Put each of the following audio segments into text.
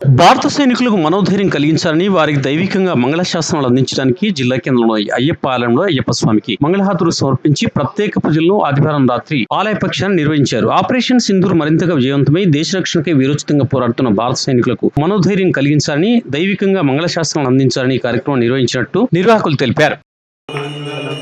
భారత సైనికులకు మనోధైర్యం కలిగించాలని వారికి దైవికంగా మంగళశాసనాలు అందించడానికి జిల్లా కేంద్రంలో అయ్యప్ప ఆలయంలో అయ్యప్ప స్వామికి మంగళహాతులు సమర్పించి ప్రత్యేక పూజలను ఆదివారం రాత్రి ఆలయ పక్షాన్ని నిర్వహించారు. ఆపరేషన్ సింధూర్ మరింతగా విజయవంతమై దేశ రక్షణకై వీరోచితంగా పోరాడుతున్న భారత సైనికులకు మనోధైర్యం కలిగించాలని దైవికంగా మంగళశాసనాలు అందించాలని ఈ కార్యక్రమం నిర్వహించినట్టు నిర్వాహకులు తెలిపారు. మంగళం.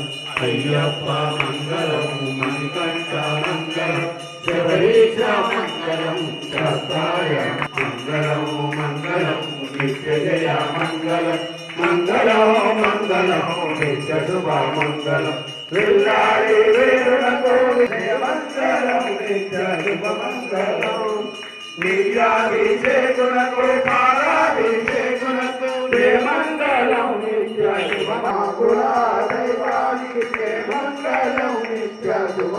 నిత్య జయ మంగళ మంగళ మంగళం. నిత్య శుభ మంగళం. విల్లాడి వేరులకు జయ మంగళం నిత్య శుభ మంగళం నిత్యాభిషేకునకు పాలాభిషేకునకు మంగళం నిత్య శుభ మంగళ దైవానికి మంగళం. నిత్య శుభ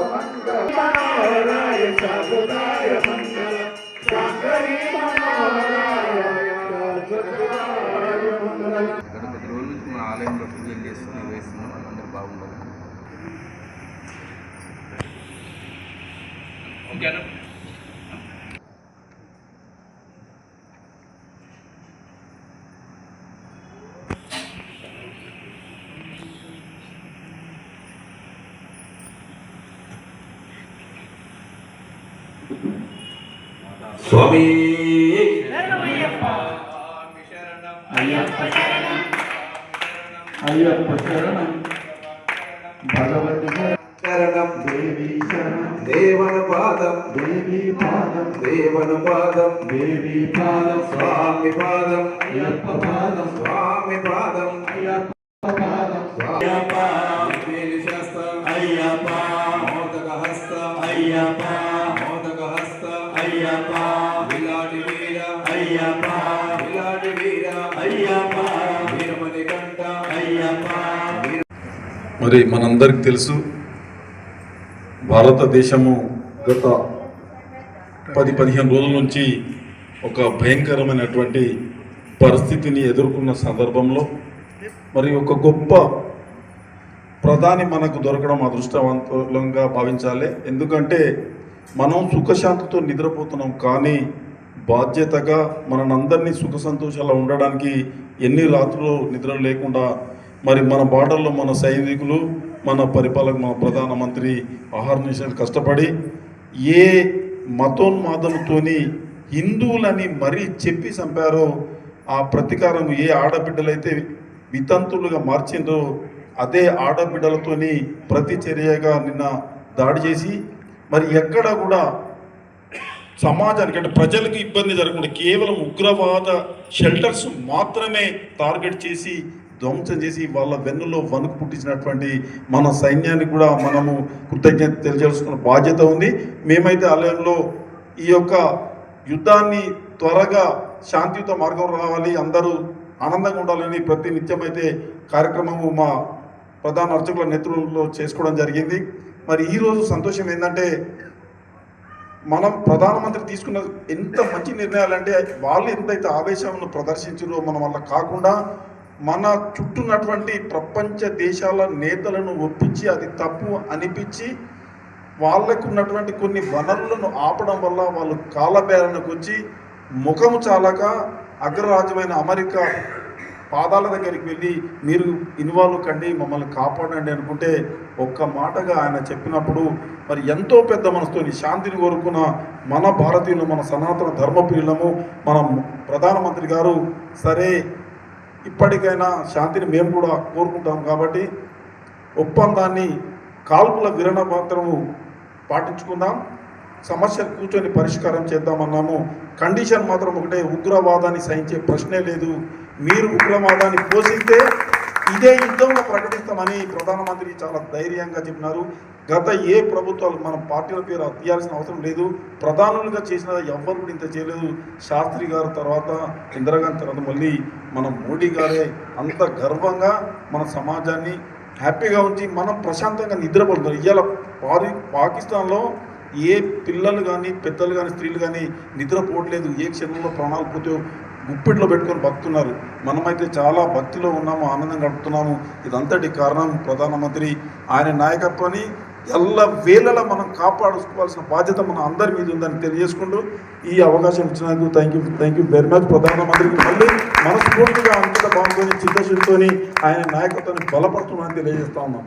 ఆలయంలో పూజలు చేస్తూ నిర్వహిస్తున్నాం అందరూ బాగుండాలి. స్వామి. అయ్యప్ప. అయ్యప్ప శరణం భగవతి శరణం దేవి శరణం దేవన పాదం దేవి పాదం దేవన పాదం దేవి పాదం స్వామి పాదం అయ్యప్ప పాదం స్వామి పాదం అయ్యప్ప పాదం స్వామి పాదం మరి మనందరికి తెలుసు భారతదేశము గత పది పదిహేను రోజుల నుంచి ఒక భయంకరమైనటువంటి పరిస్థితిని ఎదుర్కొన్న సందర్భంలో మరి ఒక గొప్ప ప్రధాని మనకు దొరకడం అదృష్టవంతంగా భావించాలి. ఎందుకంటే మనం సుఖశాంతితో నిద్రపోతున్నాం కానీ బాధ్యతగా మనందరినీ సుఖ సంతోషాలు ఉండడానికి ఎన్ని రాత్రులు నిద్ర లేకుండా మరి మన బార్డర్లో మన సైనికులు మన పరిపాలక మన ప్రధానమంత్రి ఆహార నిషాలు కష్టపడి ఏ మతోన్మాదంతోని హిందువులని మరీ చెప్పి చంపారో ఆ ప్రతీకారం ఏ ఆడబిడ్డలైతే వితంతులుగా మార్చిండ్రో అదే ఆడబిడ్డలతోని ప్రతి చర్యగా నిన్న దాడి చేసి మరి ఎక్కడ కూడా సమాజానికి అంటే ప్రజలకు ఇబ్బంది జరగకుండా కేవలం ఉగ్రవాద షెల్టర్స్ మాత్రమే టార్గెట్ చేసి ధ్వంసం చేసి వాళ్ళ వెన్నులో వణుకు పుట్టించినటువంటి మన సైన్యానికి కూడా మనము కృతజ్ఞత తెలియజేసుకున్న బాధ్యత ఉంది. మేమైతే ఆలయంలో ఈ యొక్క యుద్ధాన్ని త్వరగా శాంతియుత మార్గం రావాలి అందరూ ఆనందంగా ఉండాలని ప్రతి నిత్యం అయితే కార్యక్రమము మా ప్రధాన అర్చకుల నేతృత్వంలో చేసుకోవడం జరిగింది. మరి ఈరోజు సంతోషం ఏంటంటే మనం ప్రధానమంత్రి తీసుకున్న ఎంత మంచి నిర్ణయాలు అంటే వాళ్ళు ఎంతైతే ఆవేశం ప్రదర్శించారో మనం వల్ల కాకుండా మన చుట్టూన్నటువంటి ప్రపంచ దేశాల నేతలను ఒప్పించి అది తప్పు అనిపించి వాళ్ళకు ఉన్నటువంటి కొన్ని వనరులను ఆపడం వల్ల వాళ్ళు కాలబేరణకు వచ్చి ముఖము చాలక అగ్రరాజ్యమైన అమెరికా పాదాల దగ్గరికి వెళ్ళి మీరు ఇన్వాల్వ్ కండి మమ్మల్ని కాపాడండి అనుకుంటే ఒక్క మాటగా ఆయన చెప్పినప్పుడు మరి ఎంతో పెద్ద మనసుతోని శాంతిని కోరుకున్న మన భారతీయులు మన సనాతన ధర్మప్రియులము మన ప్రధానమంత్రి గారు సరే ఇప్పటికైనా శాంతిని మేము కూడా కోరుకుంటాం కాబట్టి ఒప్పందాన్ని కాల్పుల విరణ మాత్రము పాటించుకుందాం. సమస్యలు కూర్చొని పరిష్కారం చేద్దామన్నాము. కండిషన్ మాత్రం ఒకటే ఉగ్రవాదాన్ని సహించే ప్రశ్నే లేదు. మీరు ఉగ్రవాదాన్ని పోషిస్తే ఇదే యుద్ధంలో ప్రకటిస్తామని ప్రధానమంత్రి చాలా ధైర్యంగా చెప్పినారు. గత ఏ ప్రభుత్వాలు మన పార్టీల పేరు తీయాల్సిన అవసరం లేదు. ప్రధానులుగా చేసిన ఎవ్వరు కూడా ఇంత చేయలేదు. శాస్త్రి గారు తర్వాత ఇందిరాగాంధీ తర్వాత మళ్ళీ మన మోడీ గారే అంత గర్వంగా మన సమాజాన్ని హ్యాపీగా ఉంచి మనం ప్రశాంతంగా నిద్రపడుతున్నాం ఇవాళ పారి పాకిస్తాన్లో ఏ పిల్లలు కానీ పెద్దలు కానీ స్త్రీలు కానీ నిద్రపోవట్లేదు. ఏ క్షణంలో ప్రాణాలు పోతే గుప్పిట్లో పెట్టుకొని భక్తున్నారు మనమైతే చాలా భక్తిలో ఉన్నాము ఆనందం గడుపుతున్నాము. ఇదంతటి కారణం ప్రధానమంత్రి. ఆయన నాయకత్వాన్ని ఎల్ల వేళలా మనం కాపాడుకోవాల్సిన బాధ్యత మన అందరి మీద ఉందని తెలియజేసుకుంటూ ఈ అవకాశం ఇచ్చినందుకు thank you thank you very much ప్రధానమంత్రికి మళ్ళీ మనస్ఫూర్తిగా అంకిత భావంతో చిత్తశుద్ధితోని ఆయన నాయకత్వాన్ని బలపడుతున్నామని తెలియజేస్తా ఉన్నాం.